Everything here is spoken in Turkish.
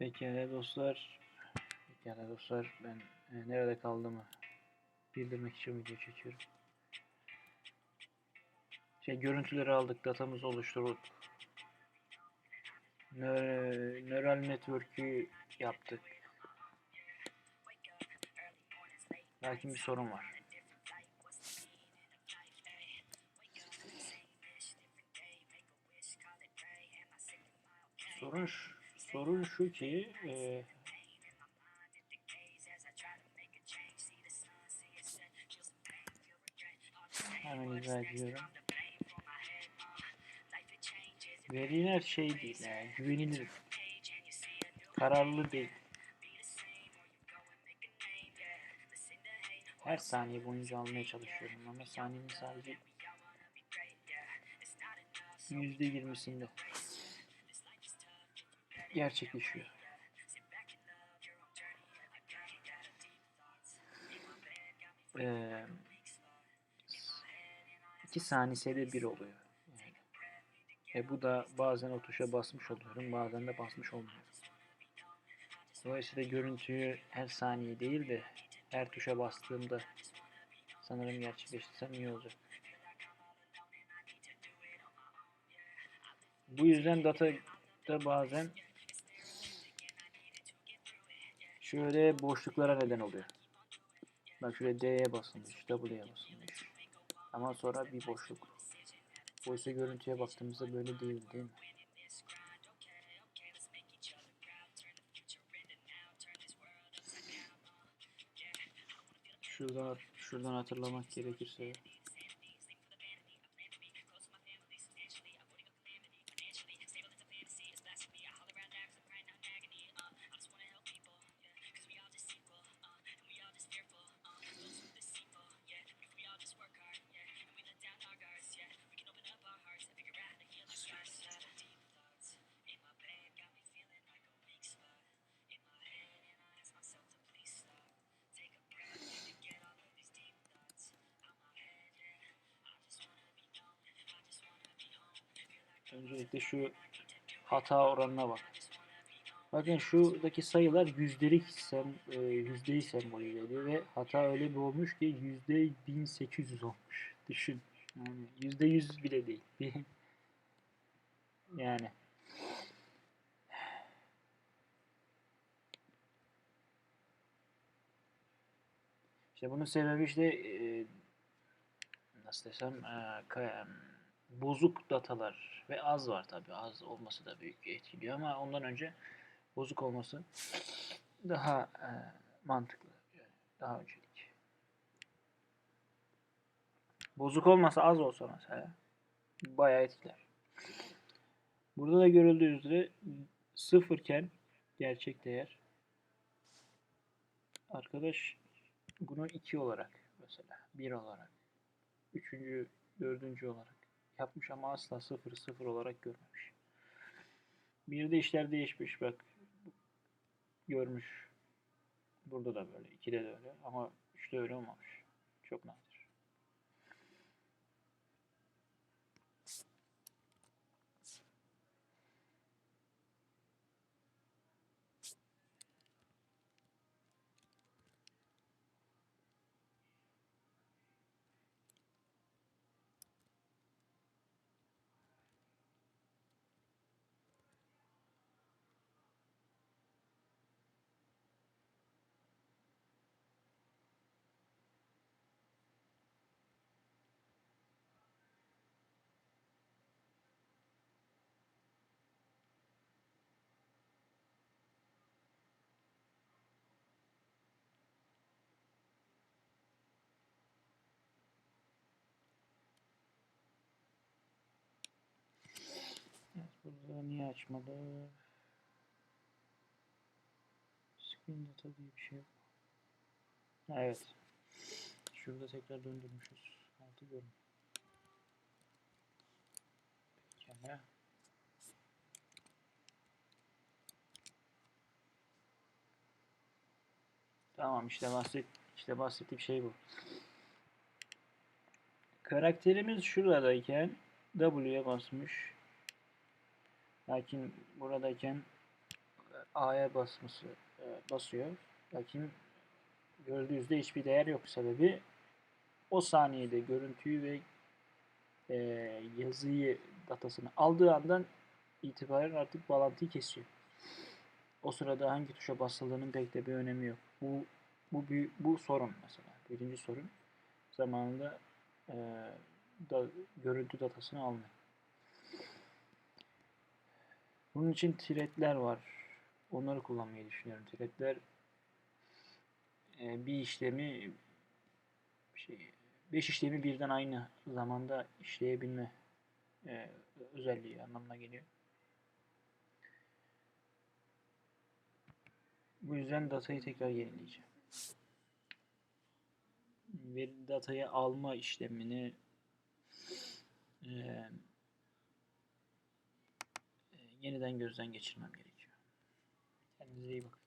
Pekala dostlar. Pekala dostlar. Ben e, nerede kaldığımı bildirmek için video çekiyorum. Şey görüntüleri aldık, datamızı oluşturduk. Nö- Neural network'ü yaptık. Lakin bir sorun var. Sorun şu, sorun şu ki e, hemen izah ediyorum. Veriler şey değil, yani güvenilir, kararlı değil. Her saniye boyunca almaya çalışıyorum ama saniyenin sadece yüzde yirmisinde gerçekleşiyor. Ee, iki saniyede bir oluyor. Yani. E bu da bazen o tuşa basmış oluyorum, bazen de basmış olmuyorum. Dolayısıyla görüntüyü her saniye değil de her tuşa bastığımda sanırım gerçekleştirsem iyi olacak. Bu yüzden data da bazen şöyle boşluklara neden oluyor. Bak şöyle D'ye basılmış, W'ye basılmış. Ama sonra bir boşluk. Oysa görüntüye baktığımızda böyle değil değil mi? Şuradan, şuradan hatırlamak gerekirse Öncelikle şu hata oranına bak. Bakın şuradaki sayılar yüzdelik sem, e, yüzdeyi sembolize ediyor ve hata öyle bir olmuş ki yüzde 1800 olmuş. Düşün. Yani yüzde yüz bile değil. yani. İşte bunun sebebi işte e, nasıl desem e, bozuk datalar ve az var tabi az olması da büyük etkiliyor ama ondan önce bozuk olması daha e, mantıklı daha öncelik. Bozuk olmasa az olsa mesela bayağı etkiler. Burada da görüldüğü üzere sıfırken gerçek değer arkadaş bunu 2 olarak mesela 1 olarak üçüncü dördüncü olarak yapmış ama asla sıfır sıfır olarak görmemiş. Bir de işler değişmiş bak. Görmüş. Burada da böyle. ikide de öyle. Ama üçte öyle olmamış. Çok nadir. Burada niye açmadı? Screen data diye bir şey yok. Evet. Şurada tekrar döndürmüşüz. Altı görün. Pekala. Tamam işte bahset işte bahsettiğim şey bu. Karakterimiz şuradayken W'ye basmış. Lakin buradayken A'ya basması e, basıyor. Lakin gördüğü yüzde hiçbir değer yok. Sebebi o saniyede görüntüyü ve e, yazıyı datasını aldığı andan itibaren artık bağlantıyı kesiyor. O sırada hangi tuşa basıldığının pek de bir önemi yok. Bu bu bir, bu sorun mesela. Birinci sorun zamanında e, da, görüntü datasını almıyor. Bunun için threadler var. Onları kullanmayı düşünüyorum. Threadler e, bir işlemi şey, beş işlemi birden aynı zamanda işleyebilme e, özelliği anlamına geliyor. Bu yüzden datayı tekrar yenileyeceğim. Veri datayı alma işlemini e, yeniden gözden geçirmem gerekiyor. Kendinize iyi bakın.